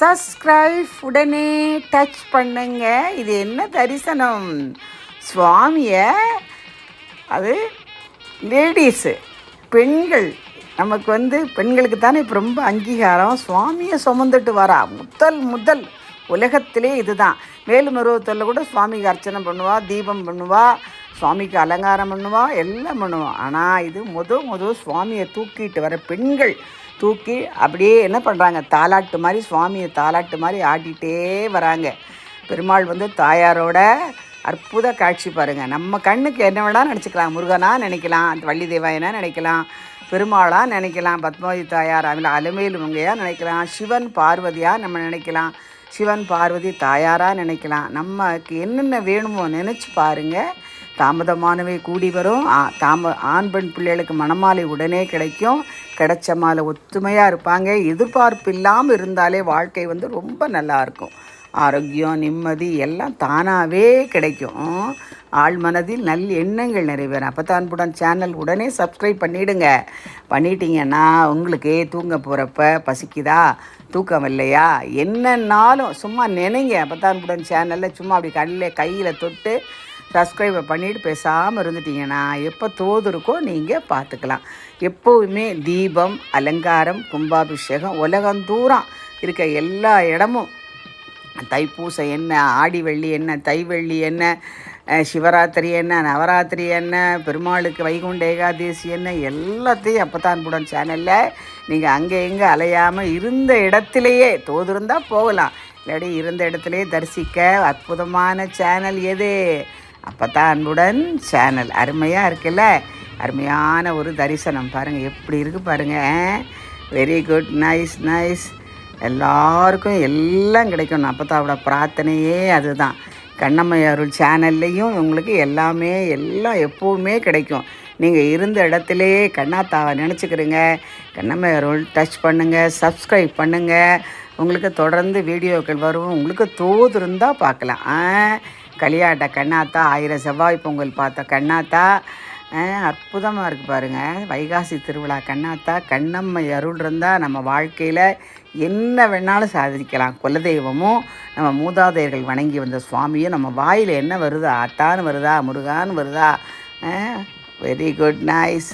Subscribe உடனே touch பண்ணுங்க. இது என்ன தரிசனம்? சுவாமியை அது லேடிஸு பெண்கள். நமக்கு வந்து பெண்களுக்கு தானே இப்போ ரொம்ப அங்கீகாரம். சுவாமியை சுமந்துட்டு வரா. முதல் முதல் உலகத்திலே இதுதான். மேலும் உருவத்தில் கூட சுவாமிக்கு அர்ச்சனை பண்ணுவா தீபம் பண்ணுவா. சுவாமிக்கு அலங்காரம் பண்ணுவா எல்லாம் பண்ணுவான் ஆனால் இது முத முத சுவாமியை தூக்கிட்டு வர பெண்கள் தூக்கி அப்படியே என்ன பண்ணுறாங்க தாலாட்டு மாதிரி சுவாமியை தாலாட்டு மாதிரி ஆடிட்டே வராங்க. பெருமாள் வந்து தாயாரோட அற்புத காட்சி பாருங்கள் நம்ம கண்ணுக்கு என்ன வேணால் நினச்சிக்கலாம். முருகனாக நினைக்கலாம் வள்ளி தேவாயனா நினைக்கலாம் பெருமாளாக நினைக்கலாம் பத்மாவதி தாயார் அதில் அலுமையில் உங்கையாக நினைக்கலாம் சிவன் பார்வதியாக நம்ம நினைக்கலாம் சிவன் பார்வதி தாயாராக நினைக்கலாம். நமக்கு என்னென்ன வேணுமோ நினச்சி பாருங்கள் தாமதமானவை கூடி வரும். தாம ஆண் பெண் பிள்ளைகளுக்கு மணமாலை உடனே கிடைக்கும். கிடைச்ச மாலை ஒத்துமையாக இருப்பாங்க. எதிர்பார்ப்பு இல்லாமல் இருந்தாலே வாழ்க்கை வந்து ரொம்ப நல்லா இருக்கும். ஆரோக்கியம் நிம்மதி எல்லாம் தானாகவே கிடைக்கும். ஆள் மனதில் நல் எண்ணங்கள் நிறைவேறும். அப்போ தான் அன்புடன் சேனல் உடனே சப்ஸ்கிரைப் பண்ணிவிடுங்க பண்ணிட்டீங்கன்னா உங்களுக்கு தூங்க போகிறப்ப பசிக்குதா? தூக்கம் இல்லையா? என்னன்னாலும் சும்மா நினைங்க. அப்போ தான் அன்புடன் சேனலில் சும்மா அப்படி கண்ணில் கையில் தொட்டு சப்ஸ்கிரைபை பண்ணிட்டு பேசாமல் இருந்துட்டீங்கன்னா எப்போ தோது இருக்கோ நீங்கள் பார்த்துக்கலாம் எப்போவுமே தீபம் அலங்காரம் கும்பாபிஷேகம் உலகந்தூரம் இருக்க எல்லா இடமும். தைப்பூசம் என்ன ஆடி வெள்ளி என்ன தை வெள்ளி என்ன சிவராத்திரி என்ன நவராத்திரி என்ன பெருமாளுக்கு வைகுண்ட ஏகாதேசி என்ன எல்லாத்தையும் அப்பத்தான்புடன் சேனலில் நீங்கள் அங்கே எங்கே அலையாமல் இருந்த இடத்துலையே தோதிருந்தால் போகலாம். இல்லாட்டி இருந்த இடத்துலையே தரிசிக்க அற்புதமான சேனல் எது? அப்போ தான் அன்புடன் சேனல். அருமையாக இருக்குல்ல? அருமையான ஒரு தரிசனம். பாருங்கள் எப்படி இருக்குது பாருங்கள் வெரி குட் நைஸ் நைஸ் எல்லாருக்கும் எல்லாம் கிடைக்கணும். அப்பத்தாவோட பிரார்த்தனையே அதுதான். கண்ணம்மை அருள் சேனல்லையும் உங்களுக்கு எல்லாமே எல்லாம் எப்போவுமே கிடைக்கும். நீங்கள் இருந்த இடத்துலையே கண்ணாத்தாவை நினச்சிக்கிறீங்க கண்ணம்மை அருள் டச் பண்ணுங்கள் சப்ஸ்கிரைப் பண்ணுங்கள் உங்களுக்கு தொடர்ந்து வீடியோக்கள் வரும். உங்களுக்கு தோது இருந்தால் பார்க்கலாம். ஆ, களியாட்ட கண்ணாத்தா ஆயிரம் செவ்வாய் பொங்கல் பார்த்த கண்ணாத்தா அற்புதமாக இருக்குது பாருங்கள் வைகாசி திருவிழா கண்ணாத்தா கண்ணம்மை அருள் இருந்தால் நம்ம வாழ்க்கையில் என்ன வேணாலும் சாதிக்கலாம். குலதெய்வமும் நம்ம மூதாதையர்கள் வணங்கி வந்த சுவாமியும் நம்ம வாயில் என்ன வருதா? அத்தான்னு வருதா? முருகான்னு வருதா? Very good nice